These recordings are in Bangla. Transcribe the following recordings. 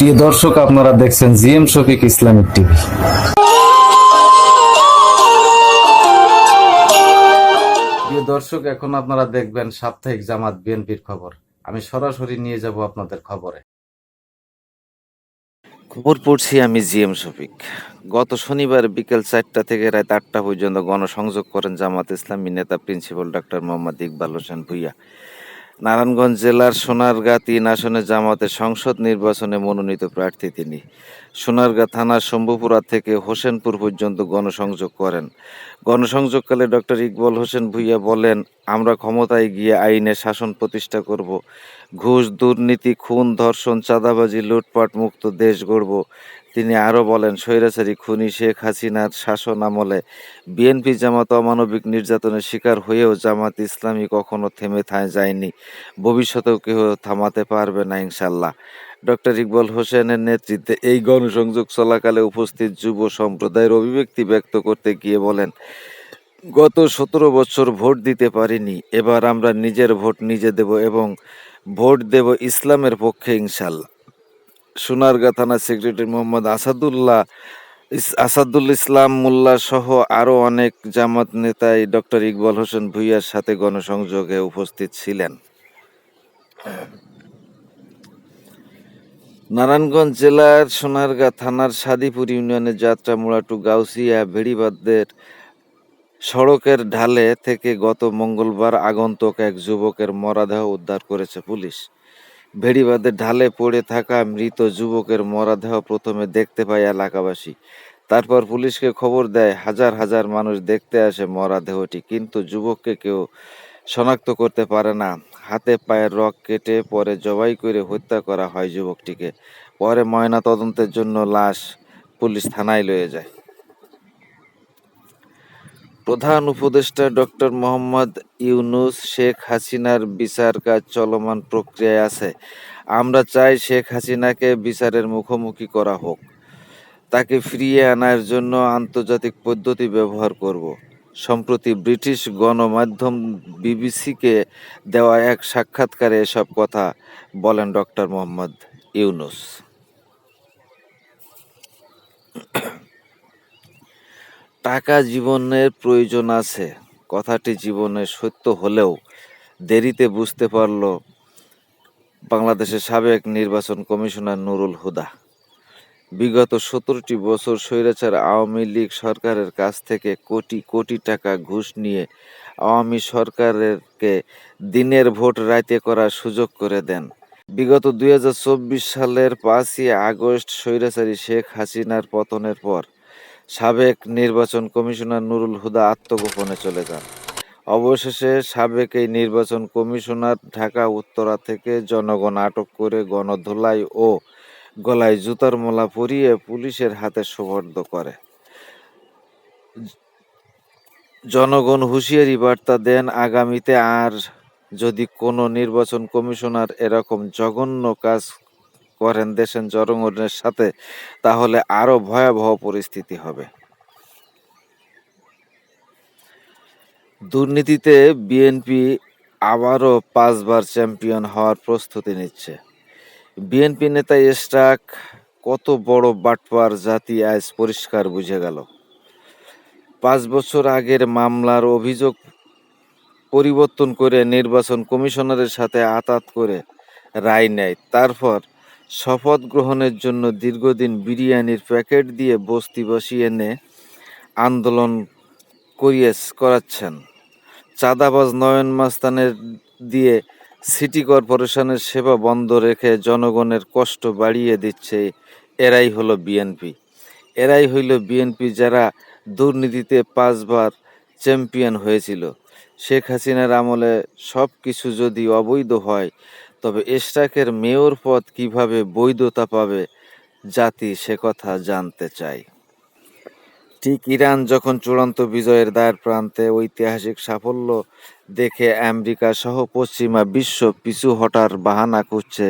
প্রিয় দর্শক, আপনারা দেখছেন জিএম শফিক ইসলামিক টিভি। প্রিয় দর্শক, এখন আপনারা দেখবেন সাপ্তাহিক জামাত বিএনপির খবর। আমি সরাসরি নিয়ে যাব আপনাদের খবরে। খবর পড়ছি আমি জিএম শফিক। গত শনিবার বিকেল চারটা থেকে রাত আটটা পর্যন্ত গণসংযোগ করেন জামাত ইসলামী নেতা প্রিন্সিপাল ডক্টর মোহাম্মদ ইকবাল হোসেন ভুইয়া। নারায়ণগঞ্জ জেলার সোনারগাঁ তিন আসনে জামাতের সংসদ নির্বাচনে মনোনীত প্রার্থী তিনি। সোনারগাঁ থানার শম্ভুপুরা থেকে হোসেনপুর পর্যন্ত গণসংযোগ করেন। গণসংযোগকালে ডক্টর ইকবল হোসেন ভুইয়া বলেন আমরা ক্ষমতায় গিয়ে আইনের শাসন প্রতিষ্ঠা করব। ঘুষ, দুর্নীতি, খুন, ধর্ষণ, চাঁদাবাজি, লুটপাট মুক্ত দেশ গড়ব। তিনি আরও বলেন, স্বৈরাচারী খুনি শেখ হাসিনার শাসন আমলে বিএনপি জামাত অমানবিক নির্যাতনের শিকার হয়েও জামাত ইসলামী কখনো থেমে থায় যায়নি। ভবিষ্যতেও কেউ থামাতে পারবে না, ইনশাল্লাহ। ডক্টর ইকবাল হোসেনের নেতৃত্বে এই গণসংযোগ চলাকালে উপস্থিত যুব সম্প্রদায়ের অভিব্যক্তি ব্যক্ত করতে গিয়ে বলেন গত সতেরো বছর ভোট দিতে পারিনি, এবার আমরা নিজের ভোট নিজে দেব এবং ভোট দেব ইসলামের পক্ষে ইনশাল্লাহ সোনারগাঁ থানা সেক্রেটারি মোহাম্মদ আসাদুল্লাহ আসাদুল ইসলাম মোল্লা সহ আরও অনেক জামাত নেতাই ডক্টর ইকবাল হোসেন ভুইয়ার সাথে গণসংযোগে উপস্থিত ছিলেন। নারায়ণগঞ্জ জেলার সোনারগাঁ থানার সাদিপুর ইউনিয়নের যাত্রা মুড়াটু গাউসিয়া ভেড়িবাদদের সড়কের ঢালে থেকে গত মঙ্গলবার আগন্তুক এক যুবকের মরাদেহ উদ্ধার করেছে পুলিশ। ভেড়িবাদের ঢালে পড়ে থাকা মৃত যুবকের মরাদেহ প্রথমে দেখতে পায় এলাকাবাসী। তারপর পুলিশকে খবর দেয়, হাজার হাজার মানুষ দেখতে আসে মরাদেহটি, কিন্তু যুবককে কেউ শনাক্ত করতে পারে না। হাতে পায়ের রক কেটে পরে জবাই করে হত্যা করা হয় যুবকটিকে। পরে ময়না তদন্তের জন্য লাশ পুলিশ থানায় লয়ে যায়। প্রধান উপদেষ্টা ডক্টর মোহাম্মদ ইউনুস শেখ হাসিনার বিচার কাজ চলমান প্রক্রিয়ায় আছে। আমরা চাই শেখ হাসিনাকে বিচারের মুখোমুখি করা হোক। তাকে ফিরিয়ে আনার জন্য আন্তর্জাতিক পদ্ধতি ব্যবহার করব। সম্প্রতি ব্রিটিশ গণমাধ্যম বিবিসিকে দেওয়া এক সাক্ষাৎকারে এসব কথা বলেন ডক্টর মোহাম্মদ ইউনুস। টাকা জীবনের প্রয়োজন আছে। কথাটি জীবনে সত্য হলেও দেরিতে বুঝতে পারল বাংলাদেশের সাবেক নির্বাচন কমিশনার নুরুল হুদা। বিগত সতেরোটি বছর স্বৈরাচার আওয়ামী লীগ সরকারের কাছ থেকে কোটি কোটি টাকা ঘুষ নিয়ে আওয়ামী সরকারকে দিনের ভোট রাইতে করার সুযোগ করে দেন। বিগত দুই হাজার চব্বিশ সালের পাঁচই আগস্ট স্বৈরাচারী শেখ হাসিনার পতনের পর সাবেক নির্বাচন কমিশনার নুরুল হুদা আত্মগোপনে চলে যান। অবশেষে সাবেক এই নির্বাচন কমিশনার ঢাকা, উত্তরা থেকে জনগণ আটক করে গণধোলাই ও গলায় জুতার মোলা পরিয়ে পুলিশের হাতে সোপর্দ করে। জনগণ হুঁশিয়ারি বার্তা দেন, আগামীতে আর যদি কোনো নির্বাচন কমিশনার এরকম জঘন্য কাজ করেন দেশের জনগণের সাথে, তাহলে আরও ভয়াবহ পরিস্থিতি হবে। দুর্নীতিতে বিএনপি আবারও পাঁচবার চ্যাম্পিয়ন হওয়ার প্রস্তুতি নিচ্ছে। বিএনপি নেতা এস্টাক কত বড় বাটপার জাতি আজ পরিষ্কার বুঝে গেল। পাঁচ বছর আগের মামলার অভিযোগ পরিবর্তন করে নির্বাচন কমিশনারের সাথে আতাত করে রায় নেয়। তারপর শপথ গ্রহণের জন্য দীর্ঘদিন বিরিয়ানির প্যাকেট দিয়ে বস্তি বসিয়ে এনে আন্দোলন করিয়ে করাচ্ছেন। চাঁদাবাজ নয়ন মাস্তানের দিয়ে সিটি কর্পোরেশনের সেবা বন্ধ রেখে জনগণের কষ্ট বাড়িয়ে দিচ্ছে এরাই হলো বিএনপি। এরাই হইল বিএনপি যারা দুর্নীতিতে পাঁচবার চ্যাম্পিয়ন হয়েছিল। শেখ হাসিনার আমলে সব কিছু যদি অবৈধ হয় তবে এস্টাকের মেয়র পদ কীভাবে বৈধতা পাবে, জাতি সে কথা জানতে চাই ঠিক ইরান যখন চূড়ান্ত বিজয়ের দ্বার প্রান্তে ঐতিহাসিক সাফল্য দেখে আমেরিকা সহ পশ্চিমা বিশ্ব পিছু হটার বাহানা করছে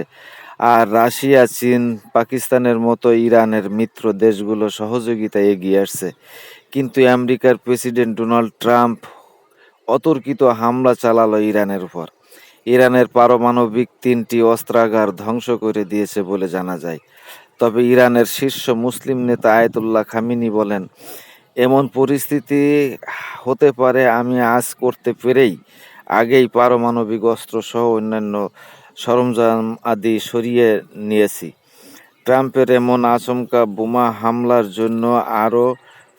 আর রাশিয়া, চীন, পাকিস্তানের মতো ইরানের মিত্র দেশগুলো সহযোগিতা এগিয়ে আসছে। কিন্তু আমেরিকার প্রেসিডেন্ট ডোনাল্ড ট্রাম্প অতর্কিত হামলা চালালো ইরানের উপর। ইরানের পারমাণবিক তিনটি অস্ত্রাগার ধ্বংস করে দিয়েছে বলে জানা যায়। তবে ইরানের শীর্ষ মুসলিম নেতা আয়তুল্লাহ খামিনি বলেন, এমন পরিস্থিতি হতে পারে, আমি আজ করতে পেরেই আগেই পারমাণবিক অস্ত্র সহ অন্যান্য সরঞ্জাম আদি সরিয়ে নিয়েছি। ট্রাম্পের এমন আচমকা বোমা হামলার জন্য আরও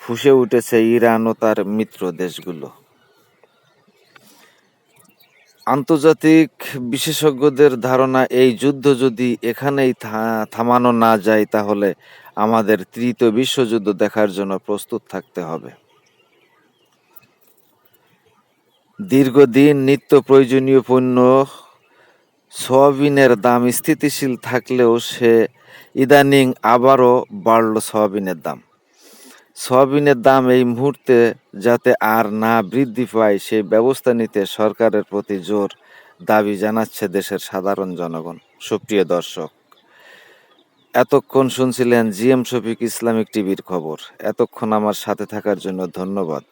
ফুসে উঠেছে ইরান ও তার মিত্র দেশগুলো। আন্তর্জাতিক বিশেষজ্ঞদের ধারণা, এই যুদ্ধ যদি এখানেই থামানো না যায়, তাহলে আমাদের তৃতীয় বিশ্বযুদ্ধ দেখার জন্য প্রস্তুত থাকতে হবে। দীর্ঘদিন নিত্য প্রয়োজনীয় পণ্য সয়াবিনের দাম স্থিতিশীল থাকলেও সে ইদানিং আবারও বাড়ল সয়াবিনের দাম। সয়াবিনের দাম এই মুহূর্তে যাতে আর না বৃদ্ধি পায় সেই ব্যবস্থা নিতে সরকারের প্রতি জোর দাবি জানাচ্ছে দেশের সাধারণ জনগণ। সুপ্রিয় দর্শক, এতক্ষণ শুনছিলেন জিএম শফিক ইসলামিক টিভির খবর। এতক্ষণ আমার সাথে থাকার জন্য ধন্যবাদ।